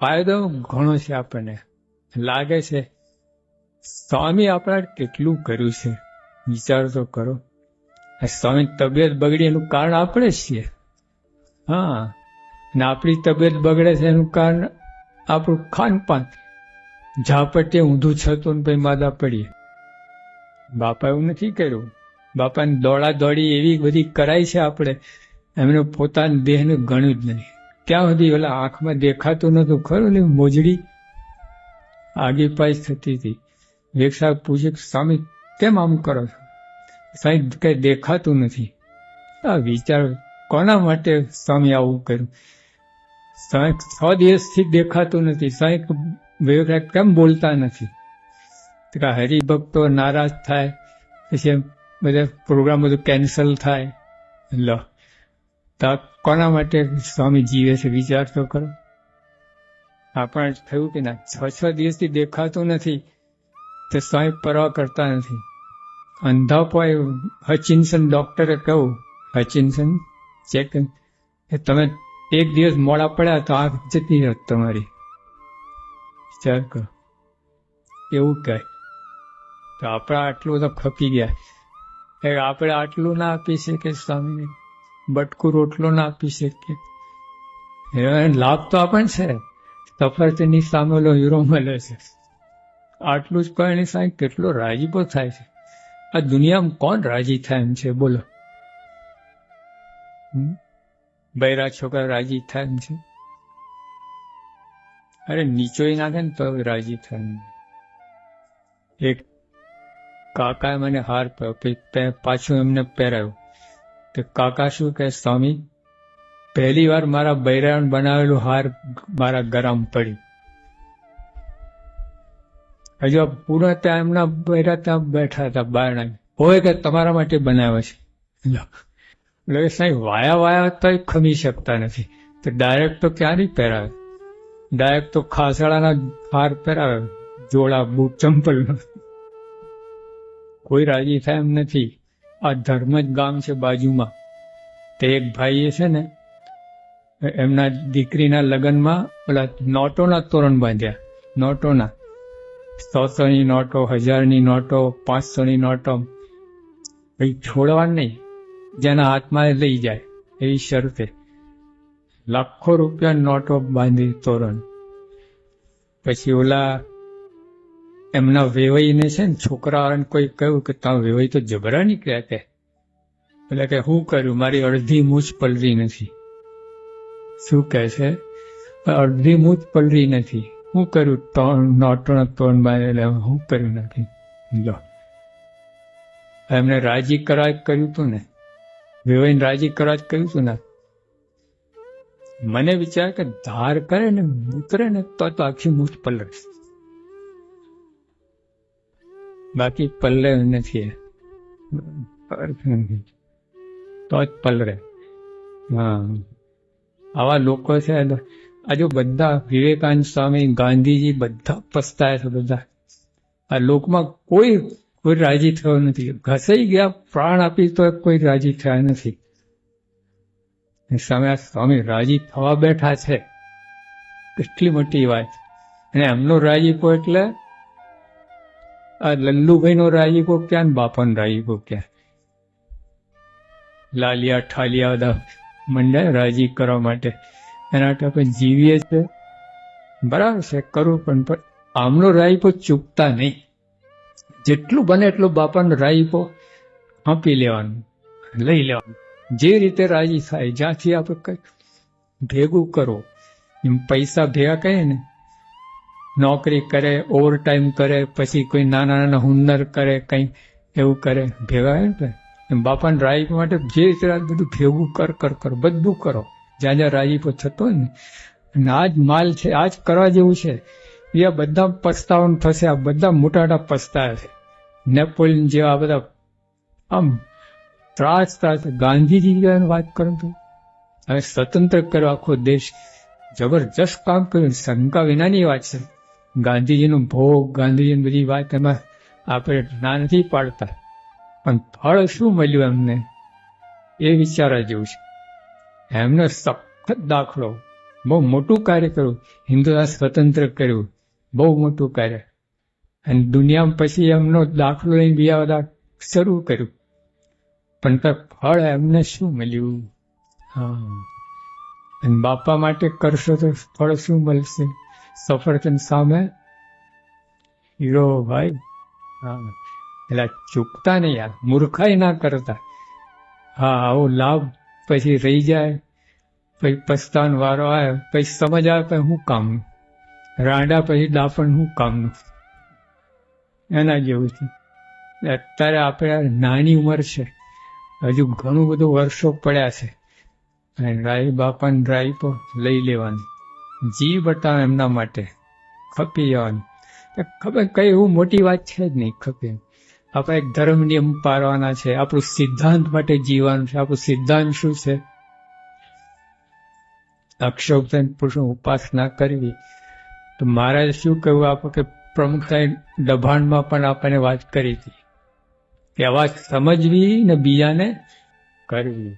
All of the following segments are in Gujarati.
ફાયદો ઘણો છે આપણને. લાગે છે, સ્વામી આપણા કેટલું કર્યું છે? વિચાર તો કરો. સ્વામી તબિયત બગડી એનું કારણ આપણે જ છીએ. હા ને આપણી તબિયત બગડે છે એનું કારણ આપણું ખાનપાન. ઝાપટે ઊંધું છતું ને ભાઈ માદા પડીએ. બાપા એવું નથી કર્યું. બાપાને દોડા દોડી એવી બધી કરાઈ છે આપણે. એમને પોતાના દેહને ગણ્યું જ નહીં. ત્યાં સુધી ઓલા આંખમાં દેખાતું નહોતું, ખરું ને? મોજડી આગી પાસ થતી હતી. વેક્ષા સાહેબ પૂછે સ્વામી, કેમ આમ કરો છો? સાહેબ, કઈ દેખાતું નથી. આ વિચાર કોના માટે સ્વામી આવું કર્યું? સ્વામી છ દિવસથી દેખાતું નથી. સ્વામી વિવેક કેમ બોલતા નથી? હરિભક્તો નારાજ થાય, પછી બધા પ્રોગ્રામ બધું કેન્સલ થાય. લો. તો કોના માટે સ્વામી જીવે છે વિચાર તો કરો. આપણે થયું કે ના, છ છ દિવસથી દેખાતું નથી, તો સ્વામી પરવા કરતા નથી. અંધાપોય હચિન્સન ડોક્ટરે કહ્યું હચિન્સન ચેક કે તમે એક દિવસ મોડા પડ્યા તો આંખ જતી રહત તમારી. વિચાર કરો. એવું કહે. તો આપણે આટલું તો ખપી ગયા. આપણે આટલું ના આપી શકીએ સ્વામીને બટકું રોટલો ના આપી શકીએ. લાભ તો આપણને છે. સફરજનની સામે ઓલો હીરો મળે છે. આટલું જ એની સામે કેટલો રાજીપો થાય છે. આ દુનિયામાં કોણ રાજી થાય એમ છે? બોલો? બૈરા છોકરા રાજી થાય એમ છે? અરે નીચોઈ નાખે ને તો રાજી થાય. એક કાકાએ મને હાર પહેર્યો પછી એમને પહેરાવ્યું. તો કાકા શું કે સ્વામી, પહેલી વાર મારા બૈરાણ બનાવેલું હાર મારા ગરમ પડી. હજુ પૂરા ત્યાં એમના બૈરા ત્યાં બેઠા હતા બારણા હોય કે તમારા માટે બનાવે છે? એટલે સાહેબ, વાયા વાયા તો ખમી શકતા નથી. તો ડાયરેક્ટ તો ક્યાં નહીં પહેરાવે? ડાયરેક્ટ તો ખાસડાના હાર પહેરાવે, જોડા બૂટ ચંપલ કોઈ રાજી થાય એમ નથી. આ ધર્મ જ ગામ છે બાજુમાં. તે એક ભાઈએ છે ને, એમના દીકરીના લગ્નમાં પેલા નોટોના તોરણ બાંધ્યા. નોટોના. સોની નોટો, હજારની નોટો, પાંચસોની નોટો. પછી છોડવા નહીં. જેના હાથમાં લઈ જાય એવી શરતે. લાખો રૂપિયા નોટો બાંધી તોરણ. પછી ઓલા એમના વેવાઈને છે ને છોકરા કોઈ કહ્યું કે તમે વેવાઈ તો જબરા નીકળ્યા કે? એટલે કે હું કર્યું? મારી અડધી મૂછ પલરી નથી. શું કહે છે? અડધી મૂછ પલરી નથી. હું કર્યું? ત્રણ નોટણ ત્રણ એટલે હું કર્યું નથી. લો. એમને રાજી કરાજ કર્યું હતું ને? વેવાઈને રાજી કરાજ કર્યું હતું ને? મને વિચાર કે ધાર કરે ને ઉતરે ને, તો તો આખી મૂછ પલરે બાકી પલ્લે નથી તો જ પલરે હા. આવા લોકો છે આજુ બધા વિવેકાનંદ સ્વામી, ગાંધીજી બધા પસ્તાય છે બધા. આ લોકમાં કોઈ કોઈ રાજી થયો નથી. ઘસાઈ ગયા, પ્રાણ આપી તો કોઈ રાજી થયા નથી. સામે સ્વામી રાજી થવા બેઠા છે. કેટલી મોટી વાત. અને એમનો રાજીપો એટલે આ લલ્લુભાઈનો રાજીપો ક્યાં બાપાનો રાજીપો ક્યાં? લાલિયા ઠાલિયા બધા મંડ્યા રાજી કરવા માટે. એના માટે જીવીએ છે બરાબર છે કરવું પણ પણ આમનો રાજીપો ચૂકતા નહીં. જેટલું બને એટલું બાપાનો રાજીપો આપી લેવાનું, લઈ લેવાનું. જે રીતે રાજી થાય, જ્યાંથી આપણે કંઈક ભેગું કરો, એમ પૈસા ભેગા કહીએ ને નોકરી કરે ઓવર ટાઈમ કરે, પછી કોઈ નાના નાના હુનર કરે, કંઈ એવું કરે, ભેગા એમ બાપાને રાજીપો માટે જે રીતે બધું ભેગું કર કર કર, બધું કરો. જ્યાં જ્યાં રાજીપો થતો હોય ને, અને આ જ માલ છે, આ જ કરવા જેવું છે. એ આ બધા પસ્તાવાનું થશે, આ બધા મોટા મોટા પસ્તાયા છે. નેપોલિયન જેવા બધા આમ ત્રાસ ત્રાસ ગાંધીજી વાત કરું તો. હવે સ્વતંત્ર કર્યો આખો દેશ. જબરજસ્ત કામ કર્યું. શંકા વિનાની વાત છે. ગાંધીજીનો ભોગ, ગાંધીજીની બધી વાત એમાં આપણે ના નથી પાડતા. પણ ફળ શું મળ્યું એમને? એ વિચારવા જેવું છે. એમનો સખત દાખલો. બહુ મોટું કાર્ય કર્યું. હિન્દુસ્તાન સ્વતંત્ર કર્યું. બહુ મોટું કાર્ય. અને દુનિયામાં પછી એમનો દાખલો લઈને બીજા બધા શરૂ કર્યું. પણ તો ફળ એમને શું મળ્યું? હા. અને બાપા માટે કરશો તો ફળ શું મળશે? સફરજન સામે? હીરો ભાઈ, હા એટલે ચૂકતા નહીં યાર મૂર્ખાઈ ના કરતા. હા, આવો લાભ પછી રહી જાય, પછી પસ્તાન વારો આવે, પછી સમજ આવે, પછી હું કામનું રાંડા, પછી દાફણ હું કામનું એના જેવું છે. અત્યારે આપણે નાની ઉંમર છે. હજુ ઘણું બધું વર્ષો પડ્યા છે. અને રાઈ બાપાને રાઈ તો લઈ લેવાની. જી બતાવે એમના માટે. ખપી જવાનું ખબર કઈ એવું મોટી વાત છે જ નહીં ખપી આપણે એક ધર્મ નિયમ પાળવાના છે. આપણું સિદ્ધાંત માટે જીવવાનું છે. આપણું સિદ્ધાંત શું છે? અક્ષોપન પુરુષની ઉપાસના કરવી. તો મહારાજ શું કહ્યું? આપણે કે પ્રમુખતાએ દભાણમાં પણ આપણને વાત કરી હતી. કે આ વાત સમજવી ને બીજાને કરવી.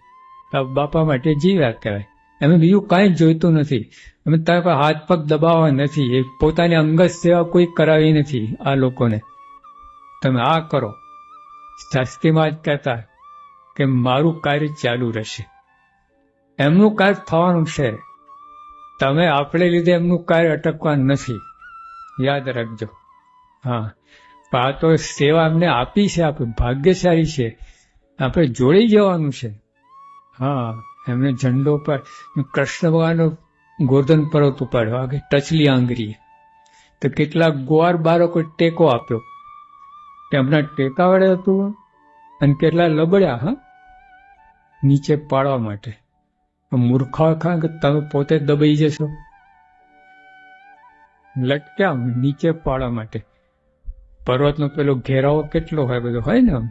બાપા માટે જીવ્યા કહેવાય. એમ બીજું કાંઈ જોઈતું નથી. અમે તારા કોઈ હાથ પગ દબાવવા નથી. એ પોતાની અંગત સેવા કોઈ કરાવી નથી આ લોકોને. તમે આ કરો. શાસ્ત્રીમાં જ કહેતા કે મારું કાર્ય ચાલુ રહેશે. એમનું કાર્ય થવાનું છે. તમે આપણે લીધે એમનું કાર્ય અટકવાનું નથી. યાદ રાખજો. હા. આ તો સેવા એમને આપી છે. આપણે ભાગ્યશાળી છે. આપણે જોડી જવાનું છે. હા. એમને ઝંડો પર કૃષ્ણ ભગવાનનો ગોર્ધન પર્વત ઉપાડ્યો. આગળ ટચલી આંગરીએ તો કેટલાક ગોવાર બાળકો ટેકો આપ્યો. તેમના ટેકા વડે હતું અને કેટલા લબડ્યા, હા? નીચે પાડવા માટે. મૂર્ખા ખા કે તમે પોતે દબાઈ જશો? લટક્યા નીચે પાડવા માટે. પર્વતનો પેલો ઘેરાવો કેટલો હોય બધો, હોય ને આમ?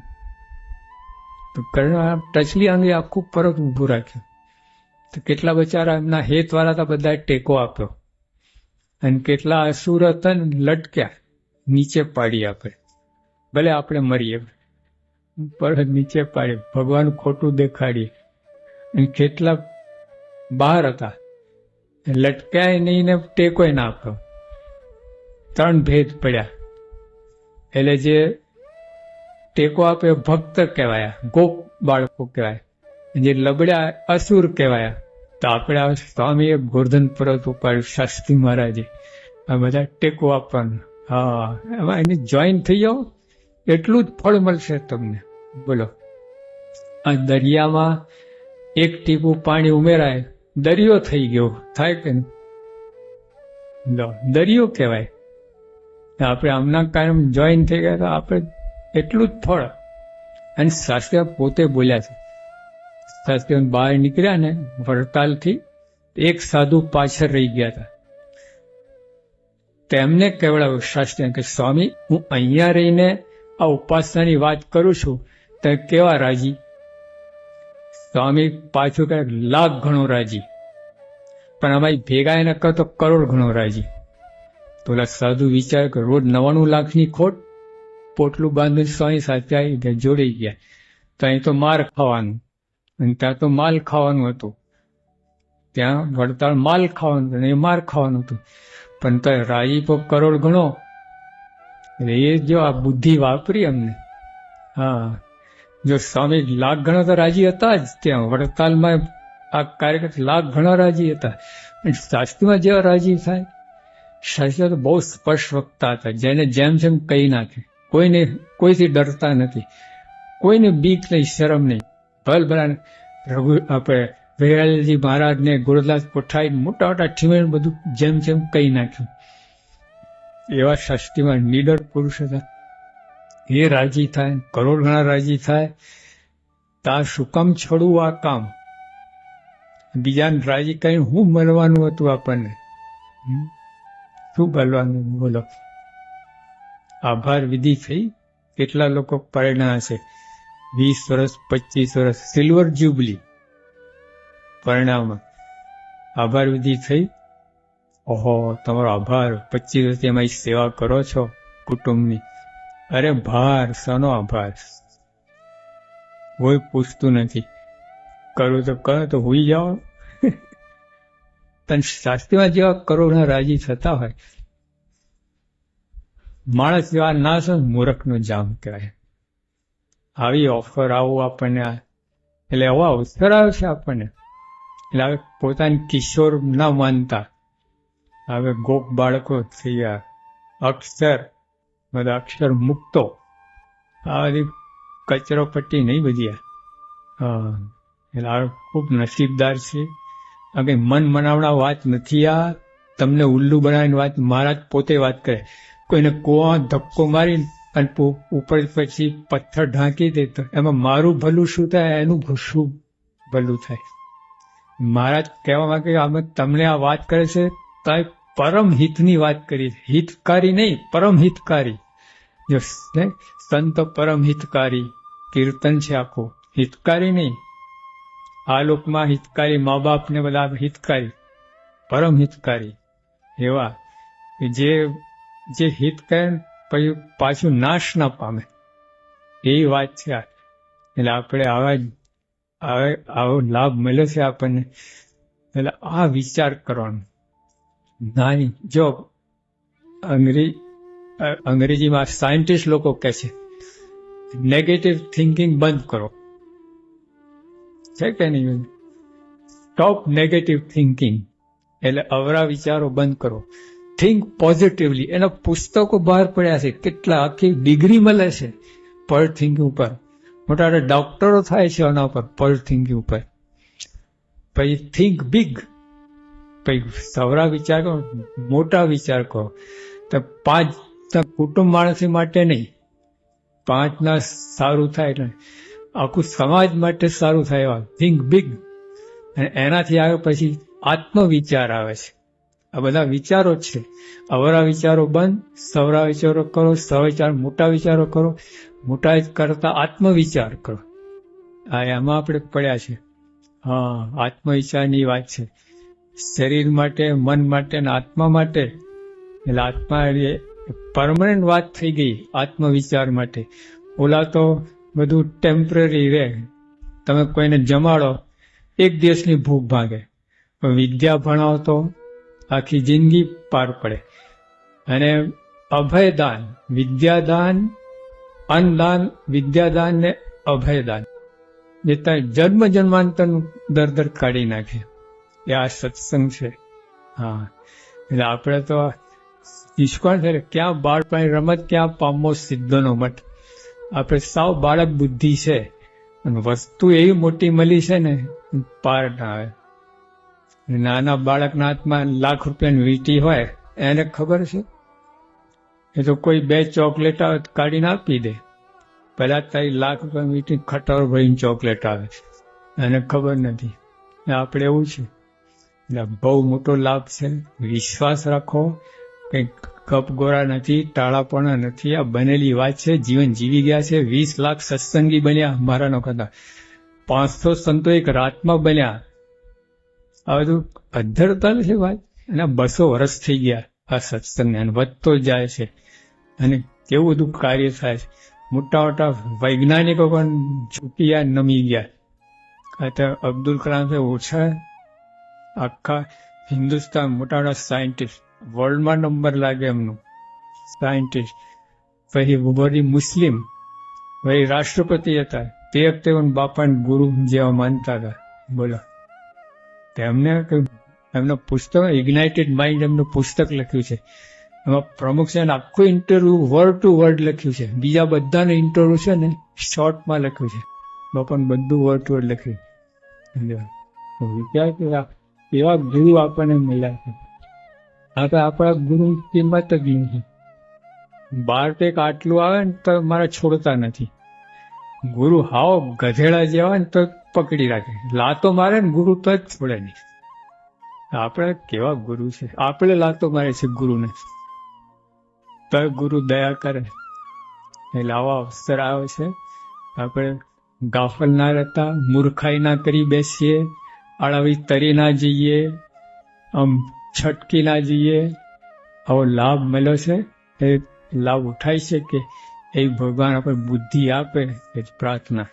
તો કર્ણ ટચલી અંગે આખું પરત ઊભું રાખ્યું. તો કેટલા બચારા એમના હેતવાળા હતા બધા ટેકો આપ્યો. અને કેટલા અસુર હતા લટક્યા. નીચે પાડી આપણે ભલે આપણે મરીએ. પર નીચે પાડીએ ભગવાન ખોટું દેખાડીએ. અને કેટલા બહાર હતા. લટક્યાય નહીં ને ટેકોય ના આપ્યો. ત્રણ ભેદ પડ્યા. એટલે જે ટેકો આપે ભક્ત કહેવાયા, ગોપ બાળકો કહેવાય, જે લબડ્યા અસુર કહેવાયા. તો આપણે સ્વામીએ ગોર્ધન પર્વત ઉપાડ્યું શાસ્ત્રી મહારાજે આ બધા ટેકો આપવાનું હા એમાં એને જોઈન થઈ જાઓ, એટલું જ ફળ મળશે તમને. બોલો. આ દરિયામાં એક ટીપું પાણી ઉમેરાય, દરિયો થઈ ગયો. થાય કે દરિયો કહેવાય. આપણે આમના કાયમ જોઈન થઈ ગયા, તો આપણે એટલું જ ફળ. અને શાસ્ત્રી પોતે બોલ્યા છે. શાસ્ત્રી બહાર નીકળ્યા ને વડતાલથી એક સાધુ પાછળ રહી ગયા હતા. તેમને કહેવડાવ્યું શાસ્ત્રી કે સ્વામી, હું અહીંયા રહીને આ ઉપાસનાની વાત કરું છું. તો કેવા રાજી? સ્વામી પાછું કે લાખ ઘણો રાજી. પણ અમારી ભેગા એને તો કરોડ ઘણો રાજી. તો સાધુ વિચાર કે રોજ નવાણું લાખની ખોટ પોટલું બાંધીને સ્વામી સાથે આવી ગયા, જોડી ગયા. તો અહીં તો માર ખાવાનું. અને ત્યાં તો માલ ખાવાનું હતું. ત્યાં વડતાળ માલ ખાવાનું એ માર ખાવાનું હતું. પણ તો રાજીપો કરોડ ગણો. એ જો આ બુદ્ધિ વાપરી અમને. હા. જો સ્વામી લાખ ઘણા તો રાજી હતા જ ત્યાં. વડતાલમાં આ કાર્યકર લાખ ઘણા રાજી હતા. શાસ્ત્રીમાં જેવા રાજી થાય શાસ્ત્રી તો બહુ સ્પષ્ટ વક્તા હતા. જેને જેમ જેમ કહી નાખે. કોઈને કોઈથી ડરતા નથી. કોઈને બીક નહીં, શરમ નહીં. ભલ ભલા રઘુ, આપણે વૈરાલજી મહારાજને ગુરુદાસ કોઠાઈ મોટા મોટા ઠીમે બધું જેમ જેમ કહી નાખ્યું. એવા શાસ્ત્રીમાં નીડર પુરુષ હતા. એ રાજી થાય, કરોડ ગણા રાજી થાય. તા શું કામ છોડવું આ કામ? બીજાને રાજી કરીને હું મળવાનું હતું આપણને? શું બોલવાનું બોલો. આભાર વિધિ થઈ. કેટલા લોકો પરણ્યા હશે? વીસ વર્ષ, પચીસ વર્ષ સિલ્વર જ્યુબલી પરિણામમાં આભાર વિધિ થઈ. ઓહો, તમારો આભાર. પચીસ વર્ષથી અમારી સેવા કરો છો કુટુંબની. અરે ભાર સનો આભાર? કોઈ પૂછતું નથી. કરું તો કરો, તો હોઈ જાઓ. પણ શાસ્ત્રીમાં જેવા કરોડના રાજી થતા હોય માણસ જેવા ના છે મૂરખનું જામ કહેવાય. આવી ઓફર આવું આપણને. એટલે એવો અવસર આવે છે આપણને. એટલે હવે પોતાની કિશોર ના માનતા. હવે ગોપ બાળકો થઈ ગયા અક્ષર, બધા અક્ષર મુક્તો. આ બધી કચરો પટ્ટી નહીં બધી. હા. એટલે આ ખૂબ નસીબદાર છે. આ કંઈ મન મનાવણા વાત નથી આ. તમને ઉલ્લુ બનાવીને વાત, મહારાજ પોતે વાત કરે. કોઈને કોવા, ધક્કો મારી અને ઉપર પછી પથ્થર ઢાંકી દે તો એમાં મારું ભલું શું થાય? એનું શું ભલું થાય. મહારાજ કહેવા માંગે, અમે તમને આ વાત કરે છે તો પરમ હિતની વાત કરી હિતકારી નહીં, પરમ હિતકારી. જો સંત પરમ હિતકારી. કીર્તન છે આખું. હિતકારી નહીં. આ લોકમાં હિતકારી મા બાપને બધા હિતકારી. પરમ હિતકારી. એવા જે જે હિત કહે પાછું નાશ ના પામે. એ વાત છે એટલે આપણે આવા આવા લાભ મળ્યો છે આપણને. એટલે આ વિચાર કરવાનો. નાની જો અંગ્રેજ અંગ્રેજીમાં સાયન્ટિસ્ટ લોકો કહે છે નેગેટિવ થિંકિંગ બંધ કરો. છે કે નહીં? સ્ટોપ નેગેટિવ થિંકિંગ એટલે અવરા વિચારો બંધ કરો. થિંક પોઝિટિવલી એના પુસ્તકો બહાર પડ્યા છે. કેટલા આખી ડિગ્રી મળે છે પર થિંકિંગ ઉપર. મોટા મોટા ડોક્ટરો થાય છે આના ઉપર પર થિંકિંગ ઉપર. પછી થિંક બિગ પછી સવરા વિચાર કરો, મોટા વિચાર કરો. તો પાંચ કુટુંબ માણસ માટે નહીં. પાંચના સારું થાય એટલે આખું સમાજ માટે સારું થાય એવા. થિંક બિગ અને એનાથી આગળ પછી આત્મવિચાર આવે છે. આ બધા વિચારો છે. અવરા વિચારો બંધ, સવરા વિચારો કરો સવિચાર મોટા વિચારો કરો, મોટા કરતા આત્મવિચાર કરો. આ એમાં આપણે પડ્યા છે. હા, આત્મવિચારની વાત છે. શરીર માટે, મન માટે અને આત્મા માટે. એટલે આત્મા પરમનન્ટ વાત થઈ ગઈ, આત્મવિચાર માટે. ઓલા તો બધું ટેમ્પરરી રહે. તમે કોઈને જમાડો, એક દિવસની ભૂખ ભાગે. વિદ્યા ભણાવો તો આખી જિંદગી પાર પડે. અને અભયદાન, વિદ્યાદાન, અન્નદાન વિદ્યાદાન ને અભયદાન. જે ત્યાં જન્મ જન્માંતરનું દર દર કાઢી નાખે. એ આ સત્સંગ છે. હા. એટલે આપણે તો ઈશ્વર છે ક્યાં બાળપણ રમત, ક્યાં પામો સિદ્ધનો મઠ. આપણે સાવ બાળક બુદ્ધિ છે. અને વસ્તુ એવી મોટી મળી છે ને, પાર ના આવે. નાના બાળકના હાથમાં લાખ રૂપિયાની વીંટી હોય, એને ખબર છે? એ તો કોઈ બે ચોકલેટ આવે કાઢીને આપી દે. પહેલાં તારી લાખ રૂપિયાની વીંટી ખટર ભરીને ચોકલેટ આવે એને ખબર નથી. આપણે એવું છે. એટલે બહુ મોટો લાભ છે. વિશ્વાસ રાખો. કંઈક કપ ગોરા નથી ટાળાપણા નથી. આ બનેલી વાત છે. જીવન જીવી ગયા છે. વીસ લાખ સત્સંગી બન્યા મારાનો કથા પાંચસો સંતો એક રાતમાં બન્યા. આ બધું અધ્ધરતા છે ભાઈ અને બસો વર્ષ થઈ ગયા આ સત્સંગ અને વધતો જાય છે. અને કેવું બધું કાર્ય થાય છે. મોટા મોટા વૈજ્ઞાનિકો પણ ઝૂકી નમી ગયા. અત્યારે અબ્દુલ કલામ છે ઓછા આખા હિન્દુસ્તાન મોટા મોટા સાયન્ટિસ્ટ. વર્લ્ડમાં નંબર લાગે એમનું. સાયન્ટિસ્ટ. પછી વરી મુસ્લિમ. પછી રાષ્ટ્રપતિ હતા. તે વખતે પણ બાપાને ગુરુ જેવા માનતા હતા. બોલો. તેમને એમનું પુસ્તક ઇગ્નાઇટેડ માઇન્ડ એમનું પુસ્તક લખ્યું છે. એમાં પ્રમુખ છે આખું ઇન્ટરવ્યુ વર્ડ ટુ વર્ડ લખ્યું છે. બીજા બધાનું ઇન્ટરવ્યુ છે ને શોર્ટમાં લખ્યું છે. બાપાને બધું વર્ડ ટુ વર્ડ લખ્યું વિચાર કે એવા ગુરુ આપણને મળ્યા છે. આપણે આપણા ગુરુ કિંમત જ નથી બાર કંઈક આટલું આવે ને તો મારા છોડતા નથી. ગુરુ હાવ ગધેડા જેવા ને તો પકડી રાખે. લાતો મારે ને ગુરુ તો જ છોડે નહીં. આપણે કેવા ગુરુ છે? આપણે લાતો મારે છે ગુરુને. તો ગુરુ દયા કરે. એટલે આવા અવસર આવે છે. આપણે ગાફલ ના રહેતા, મૂર્ખાઈ ના કરી બેસીએ અળાવી તરી ના જઈએ, આમ છટકી ના જઈએ. આવો લાભ મળ્યો છે? એ લાભ ઉઠાઈ છે કે એ ભગવાન આપણે બુદ્ધિ આપે એ જ પ્રાર્થના.